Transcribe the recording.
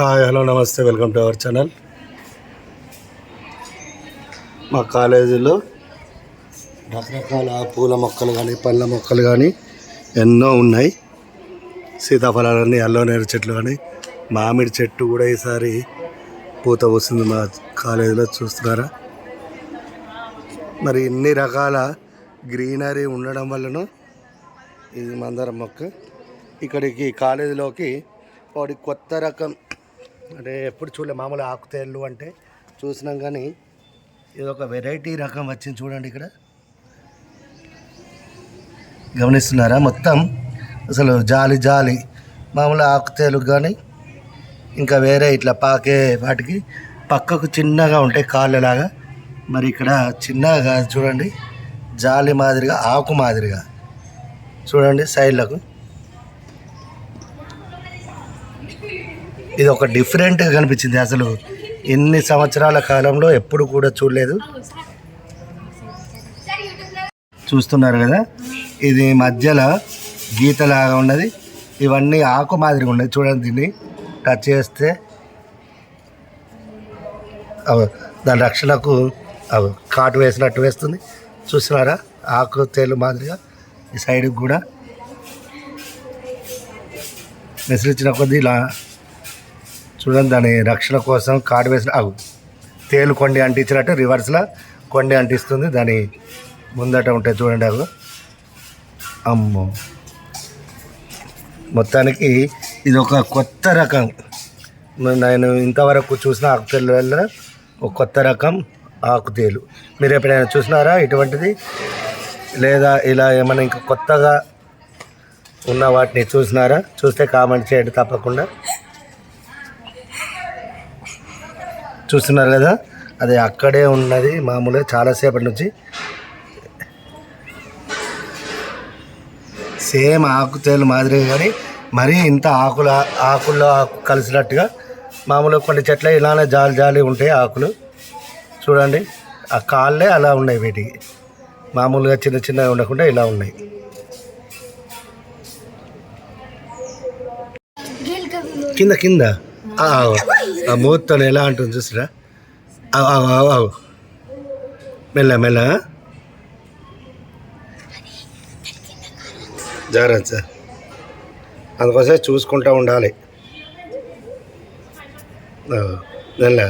Hi hello నమస్తే welcome to our channel మా కాలేజీలో రకరకాల పూల మొక్కలు కానీ పళ్ళ మొక్కలు కానీ ఎన్నో ఉన్నాయి. సీతాఫలాలన్నీ అల్లోనేరు చెట్లు కానీ మామిడి చెట్టు కూడా ఈసారి పూత వస్తుంది మా కాలేజీలో చూస్తున్నారా? మరి ఇన్ని రకాల గ్రీనరీ ఉండడం వలన ఇది మందారం మొక్క ఇక్కడికి కాలేజీలోకి వాడి కొత్త రకం అంటే ఎప్పుడు చూడలే మామూలు ఆకుతేళ్ళు అంటే చూసినాం కానీ ఇది ఒక వెరైటీ రకం వచ్చింది చూడండి ఇక్కడ. గమనిస్తున్నారా? మొత్తం అసలు జాలి జాలి మామూలు ఆకుతేలు కానీ ఇంకా వేరే ఇట్లా పాకే వాటికి పక్కకు చిన్నగా ఉంటాయి కాళ్ళలాగా. మరి ఇక్కడ చిన్నగా చూడండి జాలి మాదిరిగా ఆకు మాదిరిగా. చూడండి సైడ్లకు. ఇది ఒక డిఫరెంట్గా కనిపించింది అసలు. ఎన్ని సంవత్సరాల కాలంలో ఎప్పుడు కూడా చూడలేదు. చూస్తున్నారు కదా? ఇది మధ్యలో గీతలాగా ఉన్నది. ఇవన్నీ ఆకు మాదిరిగా ఉన్నాయి చూడండి దీన్ని. టచ్ చేస్తే అవ దాని రక్షణకు కాటు వేసినట్టు వేస్తుంది. చూస్తున్నారా ఆకు తేలు మాదిరిగా ఈ సైడ్కి కూడా. విసిరించిన కొద్దీ ఇలా చూడండి దాని రక్షణ కోసం కాటు వేసిన అవు తేలు కొండి అంటించినట్టు రివర్స్లో కొండి అంటిస్తుంది. దాని ముందట ఉంటాయి చూడండి అవి అమ్మో. మొత్తానికి ఇది ఒక కొత్త రకం. నేను ఇంతవరకు చూసిన ఆకుతేలు వల్ల ఒక కొత్త రకం ఆకుతేలు. మీరు ఎప్పుడైనా చూసినారా ఇటువంటిది? లేదా ఇలా ఏమైనా ఇంకా కొత్తగా ఉన్న వాటిని చూసినారా? చూస్తే కామెంట్ చేయండి తప్పకుండా. చూస్తున్నారు కదా? అది అక్కడే ఉన్నది మామూలుగా చాలాసేపటి నుంచి. సేమ్ ఆకుతేలు మాదిరిగా కానీ మరీ ఇంత ఆకుల ఆకుల్లో ఆకు కలిసినట్టుగా మామూలుగా కొన్ని చెట్లే ఇలానే జాలి జాలి ఉంటాయి ఆకులు. చూడండి ఆ కాళ్ళే అలా ఉన్నాయి వీటికి. మామూలుగా చిన్న చిన్నగా ఉండకుండా ఇలా ఉన్నాయి. కింద కింద. ఆ ఎలా అంటుంది చూసిరా? అవు మెల్ల మెల్ల జాగ్రత్త సార్. అందుకోసం చూసుకుంటూ ఉండాలి. మెల్ల.